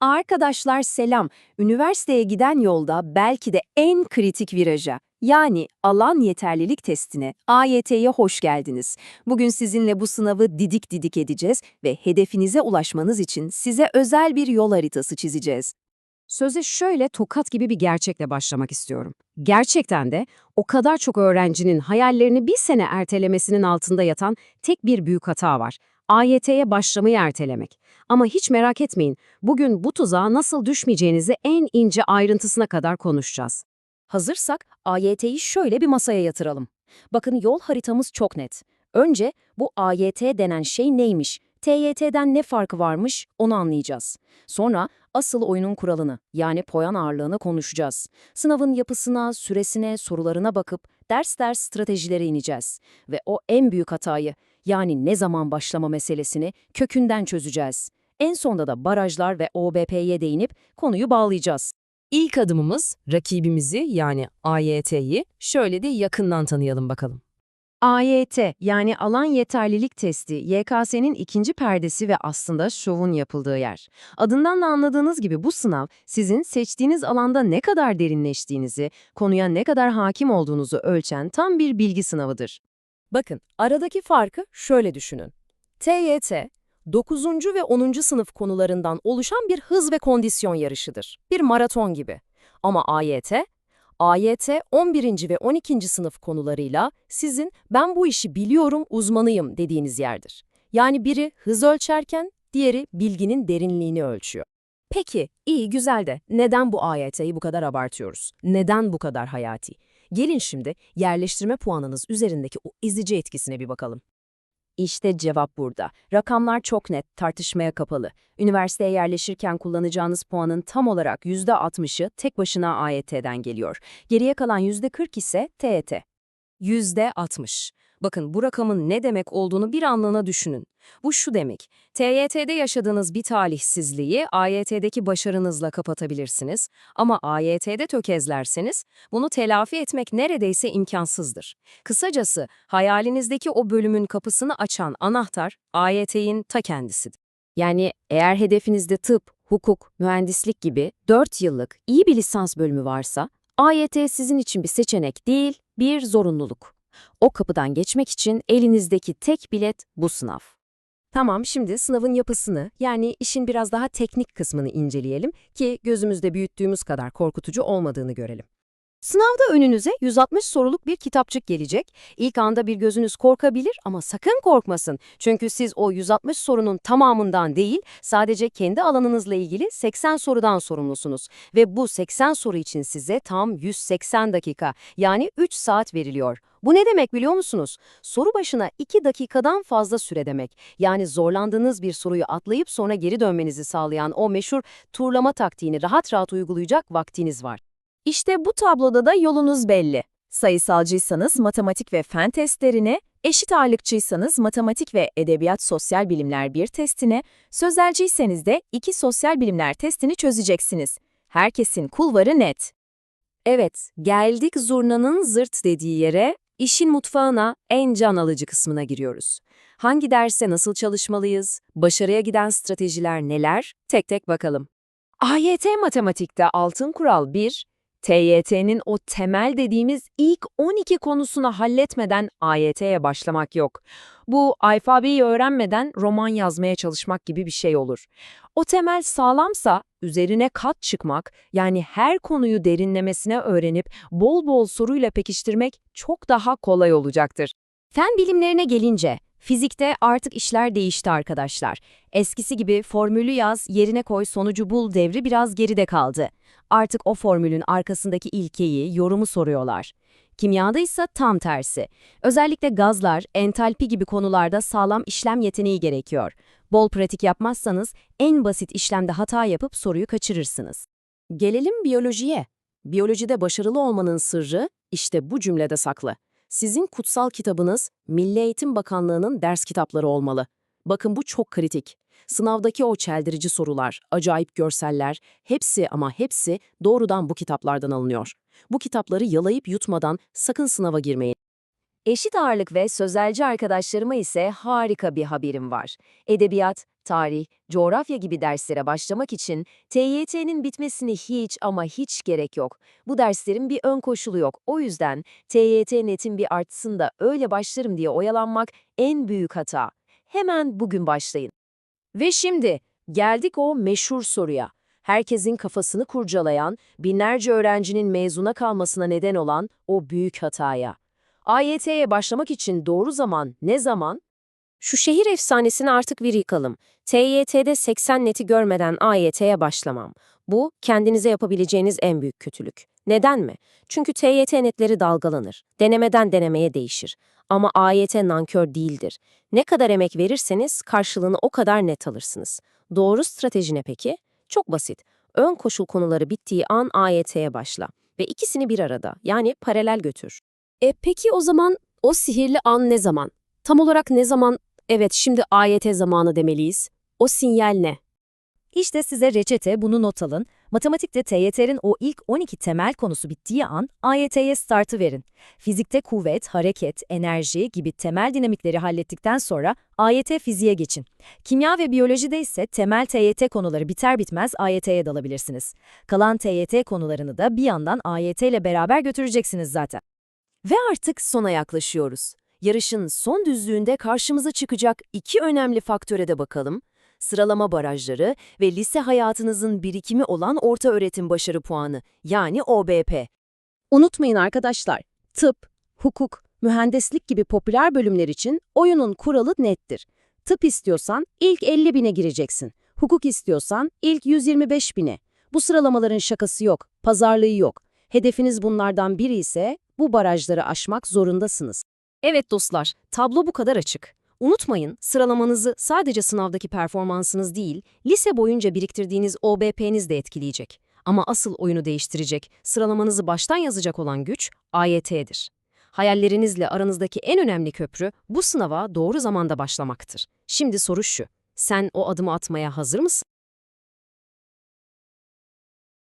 Arkadaşlar selam. Üniversiteye giden yolda belki de en kritik viraja, yani alan yeterlilik testine, AYT'ye hoş geldiniz. Bugün sizinle bu sınavı didik didik edeceğiz ve hedefinize ulaşmanız için size özel bir yol haritası çizeceğiz. Söze şöyle tokat gibi bir gerçekle başlamak istiyorum. Gerçekten de o kadar çok öğrencinin hayallerini bir sene ertelemesinin altında yatan tek bir büyük hata var. AYT'ye başlamayı ertelemek. Ama hiç merak etmeyin, bugün bu tuzağa nasıl düşmeyeceğinizi en ince ayrıntısına kadar konuşacağız. Hazırsak AYT'yi şöyle bir masaya yatıralım. Bakın yol haritamız çok net. Önce bu AYT denen şey neymiş, TYT'den ne farkı varmış onu anlayacağız. Sonra asıl oyunun kuralını yani puan ağırlığını konuşacağız. Sınavın yapısına, süresine, sorularına bakıp ders ders stratejilere ineceğiz. Ve o en büyük hatayı yani ne zaman başlama meselesini kökünden çözeceğiz. En sonda da barajlar ve OBP'ye değinip konuyu bağlayacağız. İlk adımımız rakibimizi yani AYT'yi şöyle de yakından tanıyalım bakalım. AYT yani alan yeterlilik testi YKS'nin ikinci perdesi ve aslında şovun yapıldığı yer. Adından da anladığınız gibi bu sınav sizin seçtiğiniz alanda ne kadar derinleştiğinizi, konuya ne kadar hakim olduğunuzu ölçen tam bir bilgi sınavıdır. Bakın, aradaki farkı şöyle düşünün. TYT, 9. ve 10. sınıf konularından oluşan bir hız ve kondisyon yarışıdır. Bir maraton gibi. Ama AYT, AYT 11. ve 12. sınıf konularıyla sizin ben bu işi biliyorum, uzmanıyım dediğiniz yerdir. Yani biri hız ölçerken diğeri bilginin derinliğini ölçüyor. Peki, iyi güzel de neden bu AYT'yi bu kadar abartıyoruz? Neden bu kadar hayati? Gelin şimdi yerleştirme puanınız üzerindeki o ezici etkisine bir bakalım. İşte cevap burada. Rakamlar çok net, tartışmaya kapalı. Üniversiteye yerleşirken kullanacağınız puanın tam olarak %60'ı tek başına AYT'den geliyor. Geriye kalan %40 ise TET. %60. Bakın bu rakamın ne demek olduğunu bir anlığına düşünün. Bu şu demek, TYT'de yaşadığınız bir talihsizliği AYT'deki başarınızla kapatabilirsiniz ama AYT'de tökezlerseniz bunu telafi etmek neredeyse imkansızdır. Kısacası hayalinizdeki o bölümün kapısını açan anahtar AYT'nin ta kendisidir. Yani eğer hedefinizde tıp, hukuk, mühendislik gibi 4 yıllık iyi bir lisans bölümü varsa AYT sizin için bir seçenek değil, bir zorunluluk. O kapıdan geçmek için elinizdeki tek bilet bu sınav. Tamam, şimdi sınavın yapısını, yani işin biraz daha teknik kısmını inceleyelim ki gözümüzde büyüttüğümüz kadar korkutucu olmadığını görelim. Sınavda önünüze 160 soruluk bir kitapçık gelecek. İlk anda bir gözünüz korkabilir ama sakın korkmasın. Çünkü siz o 160 sorunun tamamından değil, sadece kendi alanınızla ilgili 80 sorudan sorumlusunuz. Ve bu 80 soru için size tam 180 dakika, yani 3 saat veriliyor. Bu ne demek biliyor musunuz? Soru başına 2 dakikadan fazla süre demek. Yani zorlandığınız bir soruyu atlayıp sonra geri dönmenizi sağlayan o meşhur turlama taktiğini rahat rahat uygulayacak vaktiniz var. İşte bu tabloda da yolunuz belli. Sayısalcıysanız matematik ve fen testlerine, eşit ağırlıkçıysanız matematik ve edebiyat sosyal bilimler bir testine, sözelciyseniz de iki sosyal bilimler testini çözeceksiniz. Herkesin kulvarı net. Evet, geldik zurnanın zırt dediği yere, işin mutfağına, en can alıcı kısmına giriyoruz. Hangi derse nasıl çalışmalıyız, başarıya giden stratejiler neler, tek tek bakalım. AYT Matematik'te altın kural 1, TYT'nin o temel dediğimiz ilk 12 konusunu halletmeden AYT'ye başlamak yok. Bu alfabeyi öğrenmeden roman yazmaya çalışmak gibi bir şey olur. O temel sağlamsa üzerine kat çıkmak, yani her konuyu derinlemesine öğrenip bol bol soruyla pekiştirmek çok daha kolay olacaktır. Fen bilimlerine gelince, fizikte artık işler değişti arkadaşlar. Eskisi gibi formülü yaz, yerine koy, sonucu bul devri biraz geride kaldı. Artık o formülün arkasındaki ilkeyi, yorumu soruyorlar. Kimyada ise tam tersi. Özellikle gazlar, entalpi gibi konularda sağlam işlem yeteneği gerekiyor. Bol pratik yapmazsanız en basit işlemde hata yapıp soruyu kaçırırsınız. Gelelim biyolojiye. Biyolojide başarılı olmanın sırrı işte bu cümlede saklı. Sizin kutsal kitabınız Milli Eğitim Bakanlığı'nın ders kitapları olmalı. Bakın bu çok kritik. Sınavdaki o çeldirici sorular, acayip görseller, hepsi ama hepsi doğrudan bu kitaplardan alınıyor. Bu kitapları yalayıp yutmadan sakın sınava girmeyin. Eşit ağırlık ve sözelci arkadaşlarıma ise harika bir haberim var. Edebiyat, tarih, coğrafya gibi derslere başlamak için TYT'nin bitmesine hiç ama hiç gerek yok. Bu derslerin bir ön koşulu yok. O yüzden TYT netin bir artsın da öyle başlarım diye oyalanmak en büyük hata. Hemen bugün başlayın. Ve şimdi geldik o meşhur soruya. Herkesin kafasını kurcalayan, binlerce öğrencinin mezuna kalmasına neden olan o büyük hataya. AYT'ye başlamak için doğru zaman ne zaman? Şu şehir efsanesini artık bir yıkalım. TYT'de 80 neti görmeden AYT'ye başlamam. Bu, kendinize yapabileceğiniz en büyük kötülük. Neden mi? Çünkü TYT netleri dalgalanır. Denemeden denemeye değişir. Ama AYT nankör değildir. Ne kadar emek verirseniz karşılığını o kadar net alırsınız. Doğru strateji ne peki? Çok basit. Ön koşul konuları bittiği an AYT'ye başla. Ve ikisini bir arada, yani paralel götür. E peki o zaman o sihirli an ne zaman? Tam olarak ne zaman, evet şimdi AYT zamanı demeliyiz? O sinyal ne? İşte size reçete, bunu not alın. Matematikte TYT'nin o ilk 12 temel konusu bittiği an AYT'ye startı verin. Fizikte kuvvet, hareket, enerji gibi temel dinamikleri hallettikten sonra AYT fiziğe geçin. Kimya ve biyolojide ise temel TYT konuları biter bitmez AYT'ye dalabilirsiniz. Kalan TYT konularını da bir yandan AYT ile beraber götüreceksiniz zaten. Ve artık sona yaklaşıyoruz. Yarışın son düzlüğünde karşımıza çıkacak iki önemli faktöre de bakalım. Sıralama barajları ve lise hayatınızın birikimi olan orta öğretim başarı puanı yani OBP. Unutmayın arkadaşlar, tıp, hukuk, mühendislik gibi popüler bölümler için oyunun kuralı nettir. Tıp istiyorsan ilk 50 bine gireceksin. Hukuk istiyorsan ilk 125 bine. Bu sıralamaların şakası yok, pazarlığı yok. Hedefiniz bunlardan biri ise bu barajları aşmak zorundasınız. Evet dostlar, tablo bu kadar açık. Unutmayın, sıralamanızı sadece sınavdaki performansınız değil, lise boyunca biriktirdiğiniz OBP'niz de etkileyecek. Ama asıl oyunu değiştirecek, sıralamanızı baştan yazacak olan güç AYT'dir. Hayallerinizle aranızdaki en önemli köprü bu sınava doğru zamanda başlamaktır. Şimdi soru şu, sen o adımı atmaya hazır mısın?